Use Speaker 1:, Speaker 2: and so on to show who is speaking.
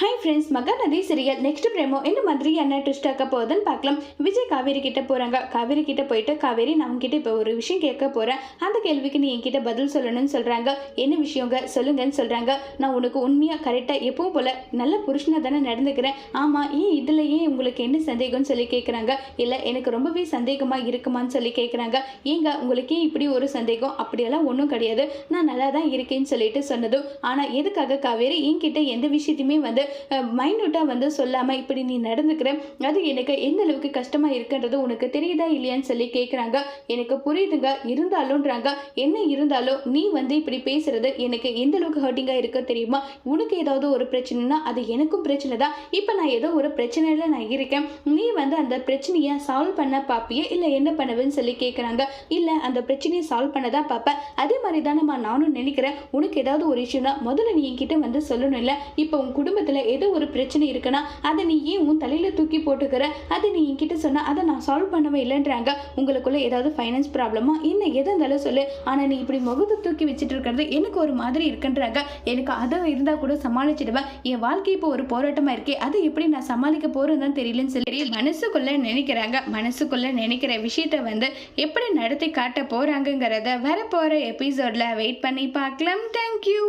Speaker 1: Hi friends Mahanadi serial next promo என்ன மாதிரி என்ன ட்விஸ்ட் ஆக்க போகுதுன்னு பார்க்கலாம். விஜய் காவேரி கிட்ட போகிறாங்க காவேரி கிட்ட போயிட்டு காவேரி நான் உங்ககிட்ட இப்போ ஒரு விஷயம் கேட்க போகிறேன் அந்த கேள்விக்கு நீ என்கிட்ட பதில் சொல்லணும்னு சொல்கிறாங்க என்ன விஷயங்க? சொல்லுங்கன்னு சொல்கிறாங்க நான் உனக்கு உண்மையாக கரெக்டாக எப்பவும் போல் நல்ல புருஷனாக தானே நடந்துக்கிறேன். ஆமாம் ஏன் இதில் ஏன் உங்களுக்கு என்ன சந்தேகம்னு சொல்லி கேட்குறாங்க இல்லை எனக்கு ரொம்பவே சந்தேகமாக இருக்குமான்னு சொல்லி கேட்குறாங்க ஏங்க உங்களுக்கு ஏன் இப்படி ஒரு சந்தேகம்? அப்படியெல்லாம் ஒன்றும் கிடையாது. நான் நல்லா தான் இருக்கேன்னு சொல்லிட்டு சொன்னதும் ஆனால் எதுக்காக காவேரி என்கிட்ட எந்த விஷயத்தையுமே வந்து மைன்யூட்டாக வந்து சொல்லாமல் இப்படி நீ நடந்துக்கிற அது எனக்கு எந்த அளவுக்கு கஷ்டமாக இருக்குன்றது உனக்கு தெரியுதா இல்லையான்னு சொல்லி கேட்குறாங்க எனக்கு புரியுதுங்க இருந்தாலும்ன்றாங்க. என்ன இருந்தாலும் நீ வந்து இப்படி பேசுறது எனக்கு எந்த அளவுக்கு ஹர்ட்டிங்காக இருக்க தெரியுமா? உனக்கு ஏதாவது ஒரு பிரச்சனைனா அது எனக்கும் பிரச்சனை தான். இப்போ நான் ஏதோ ஒரு பிரச்சனையில் நான் இருக்கேன். நீ வந்து அந்த பிரச்சனையை சால்வ் பண்ண பார்ப்பியே இல்லை என்ன பண்ணுவேன்னு சொல்லி கேட்குறாங்க இல்லை அந்த பிரச்சனையை சால்வ் பண்ண தான் பார்ப்பேன் அதே மாதிரி தானேம்மா நானும் நினைக்கிறேன். உனக்கு ஏதாவது ஒரு இஷ்யூனா முதல்ல நீ என்கிட்ட வந்து சொல்லணும் இல்லை? இப்போ உன் குடும்பத்தில் ஏதோ ஒரு பிரச்சனை இருக்குன்னா அதை நீ ஏன் உன் தலையில் தூக்கி போட்டுக்கிற? அதை நீ என்கிட்ட சொன்னா அதை நான் சால்வ் பண்ணவே இல்லைன்றாங்க. உங்களுக்குள்ள ஏதாவது ஃபைனான்ஸ் ப்ராப்ளமா என்ன எது இருந்தாலும் சொல்லு. ஆனால் நீ இப்படி முகத்தை தூக்கி வச்சுட்டு இருக்கிறது எனக்கு ஒரு மாதிரி இருக்குன்றாங்க. எனக்கு அதை இருந்தால் கூட சமாளிச்சிடுவேன். என் வாழ்க்கை இப்போ ஒரு போராட்டமாக இருக்கே. அதை எப்படி நான் சமாளிக்க போகிறேன்னு தான் தெரியலன்னு சொல்லி மனசுக்குள்ளே நினைக்கிறாங்க. மனசுக்குள்ளே நினைக்கிற விஷயத்த வந்து எப்படி நடத்தி காட்ட போகிறாங்கங்கிறத வரப்போகிற எபிசோடில் வெயிட் பண்ணி பார்க்கலாம். தேங்க்யூ